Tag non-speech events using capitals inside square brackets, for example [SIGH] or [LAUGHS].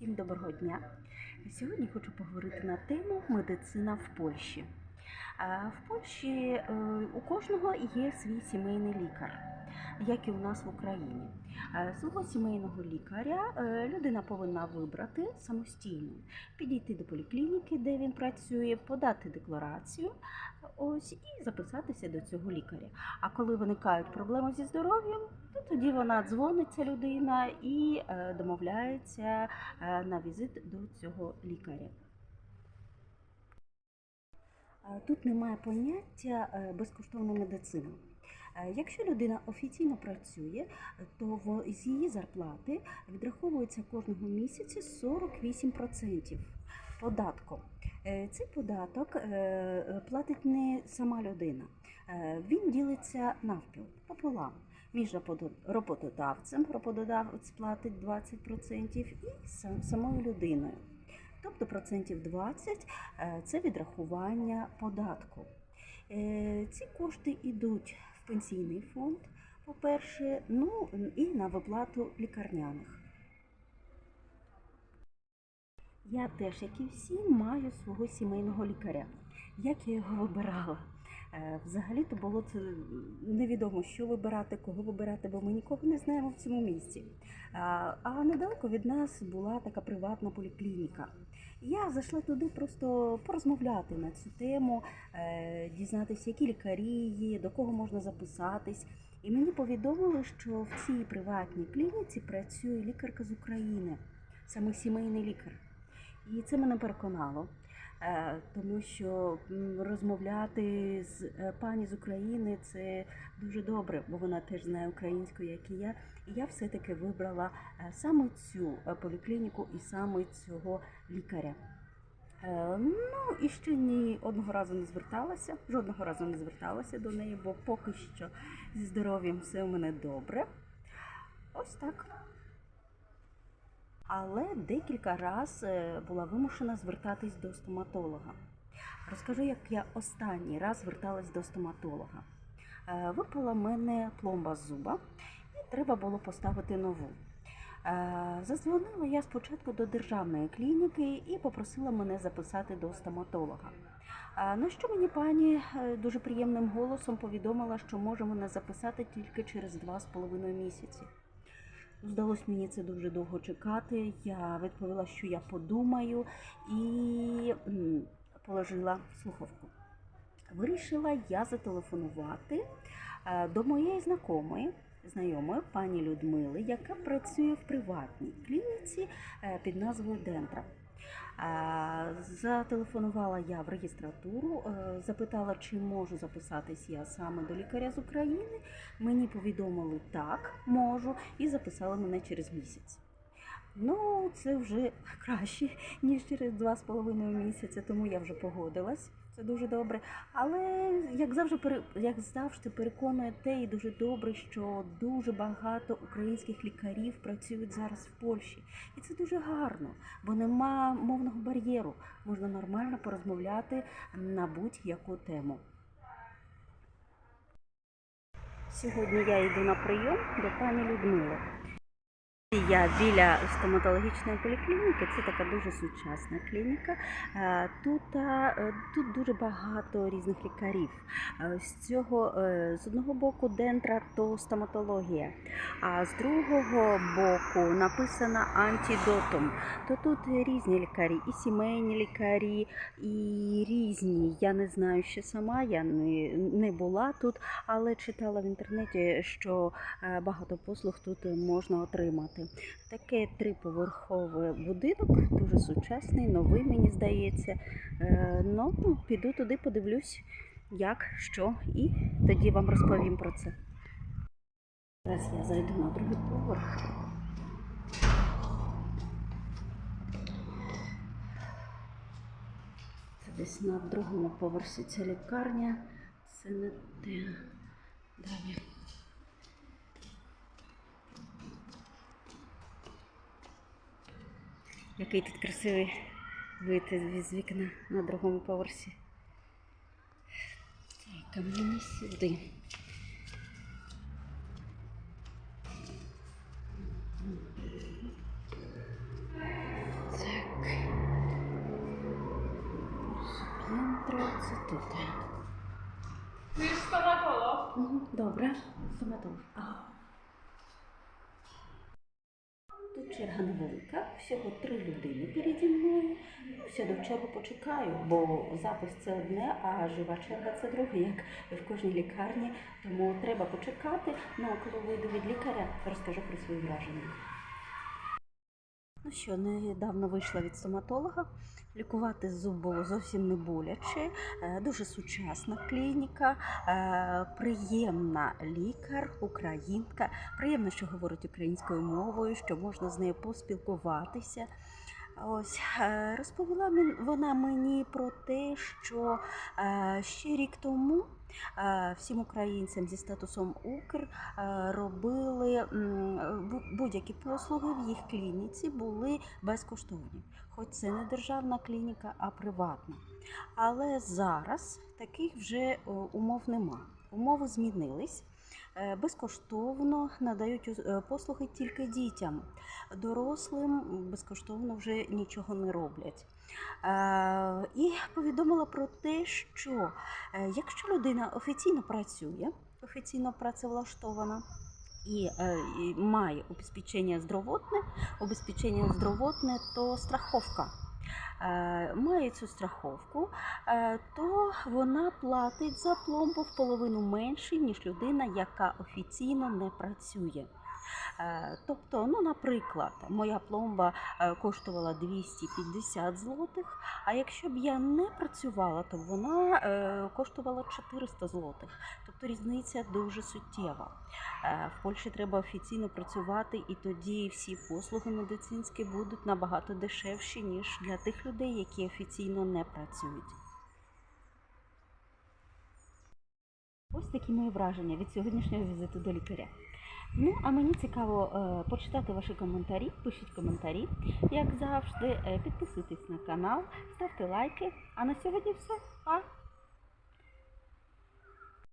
Всім доброго дня. Сьогодні хочу поговорити на тему медицина в Польщі. В Польщі е, у кожного є свій сімейний лікар, як і у нас в Україні. Е, Свого сімейного лікаря е, людина повинна вибрати самостійно, підійти до поліклініки, де він працює, подати декларацію, ось і записатися до цього лікаря. А коли виникають проблеми зі здоров'ям, то тоді вона дзвониться людина і домовляється на візит до цього лікаря. Тут немає поняття е, безкоштовна медицина. Е, Якщо людина офіційно працює, то з її зарплати відраховується кожного місяця 48% податком. Е, Цей податок платить не сама людина. Він ділиться навпіл пополам між робото- роботодавцем, роботодавець платить 20% і сам- самою людиною. Тобто процентів 20 е, це відрахування податку. Е, Ці кошти йдуть в пенсійний фонд, по-перше, ну і на виплату лікарняних. Я теж, як і всі, маю свого сімейного лікаря. Як я його вибирала? Е, Взагалі-то було це невідомо, що вибирати, кого вибирати, бо ми нікого не знаємо в цьому місці. А а недалеко від нас була така приватна поліклініка. Я зайшла туди просто порозмовляти на цю тему, е, дізнатися, які лікарі є, до кого можна записатись. І мені повідомили, що в цій приватній клініці працює лікарка з України, саме сімейний лікар. І це мене переконало, тому що розмовляти з е, пані з України це дуже добре, бо вона теж знає українську, як і я. І я все-таки вибрала е, саме цю е, поліклініку і саме цього лікаря. Е, Ну і ще ні одного разу не зверталася, жодного разу не зверталася до неї, бо поки що зі здоров'ям все у мене добре. Ось так. Але декілька разів була вимушена звертатись до стоматолога. Розкажу, як я останній раз зверталась до стоматолога. Е, Випала в мене пломба з зуба, і треба було поставити нову. Е, Задзвонила я спочатку до державної клініки і попросила мене записати до стоматолога. Е, На що мені пані е, дуже приємним голосом повідомила, що може мене записати тільки через два з половиною місяці. Здалось мені це дуже довго чекати. Я відповіла, що я подумаю, і положила слухавку. Вирішила я зателефонувати е, до моєї знайомої, знайомої пані Людмили, яка працює в приватній клініці е, під назвою Дентра. Зателефонувала я в реєстратуру, е, запитала, чи можу записатись я саме до лікаря з України. Мені повідомили так, можу, і записали мене через місяць. Ну, це вже [LAUGHS] краще, ніж через два з половиною місяця, тому я вже погодилась. Це дуже добре. Але як завжди, як завжди переконує те і дуже добре, що дуже багато українських лікарів працюють зараз в Польщі. І це дуже гарно, бо нема мовного бар'єру. Можна нормально порозмовляти на будь-яку тему. Сьогодні я йду на прийом до пані Людмили. Я біля стоматологічної поліклініки, це така дуже сучасна клініка. Е, Тут, е, тут дуже багато різних лікарів. Е, З цього з одного боку дентра то стоматологія, а з другого боку написано антидотом. То тут різні лікарі, і сімейні лікарі, і різні. Я не знаю ще сама, я не, не була тут, але читала в інтернеті, що багато послуг тут можна отримати. Таке триповерховий будинок, дуже сучасний, новий, мені здається. Е, Ну, піду туди, подивлюсь, як, що, і тоді вам розповім про це. Зараз я зайду на другий поверх. Це десь на другому поверсі ця лікарня. Це не те. Далі. Який тут красивий вид з вікна на другому поверсі. Так, мені сюди. Так. Це тут. Ти ж стоматолог? Добре, стоматолог. Черга невелика, всього три людини переді мною. Все до чого почекаю, бо запис це одне, а жива черга це друге, як в кожній лікарні. Тому треба почекати. Ну а коли вийду від лікаря, розкажу про свої враження. Ну що, недавно вийшла від стоматолога. Лікувати зуб було зовсім не боляче, Е, дуже сучасна клініка, е, приємна лікар, українка. Приємно, що говорить українською мовою, що можна з нею поспілкуватися. Ось е, розповіла вона мені про те, що е, ще рік тому е, всім українцям зі статусом Укр робили будь-які послуги в їх клініці були безкоштовні. Хоч це не державна клініка, а приватна. Але зараз таких вже умов нема. Умови змінились. Е, Безкоштовно надають е, послуги тільки дітям. Дорослим безкоштовно вже нічого не роблять. Е, І повідомила про те, що якщо людина офіційно працює, офіційно працевлаштована і має обезпечення здоровотне, обезпечення здоровотне то страховка. Е, Має цю страховку, е, то вона платить за пломбу в половину менше, ніж людина, яка офіційно не працює. Е, Тобто, ну, наприклад, моя пломба коштувала 250 злотих, а якщо б я не працювала, то вона коштувала 400 злотих. Тобто різниця дуже суттєва. Е, В Польщі треба офіційно працювати, і тоді всі послуги медицинські будуть набагато дешевші, ніж для тих людей, які офіційно не працюють. Ось такі мої враження від сьогоднішнього візиту до лікаря. Ну, а мені цікаво е, почитати ваші коментарі. Пишіть коментарі, як завжди. Е, підписуйтесь на канал, ставте лайки. А на сьогодні все. Па!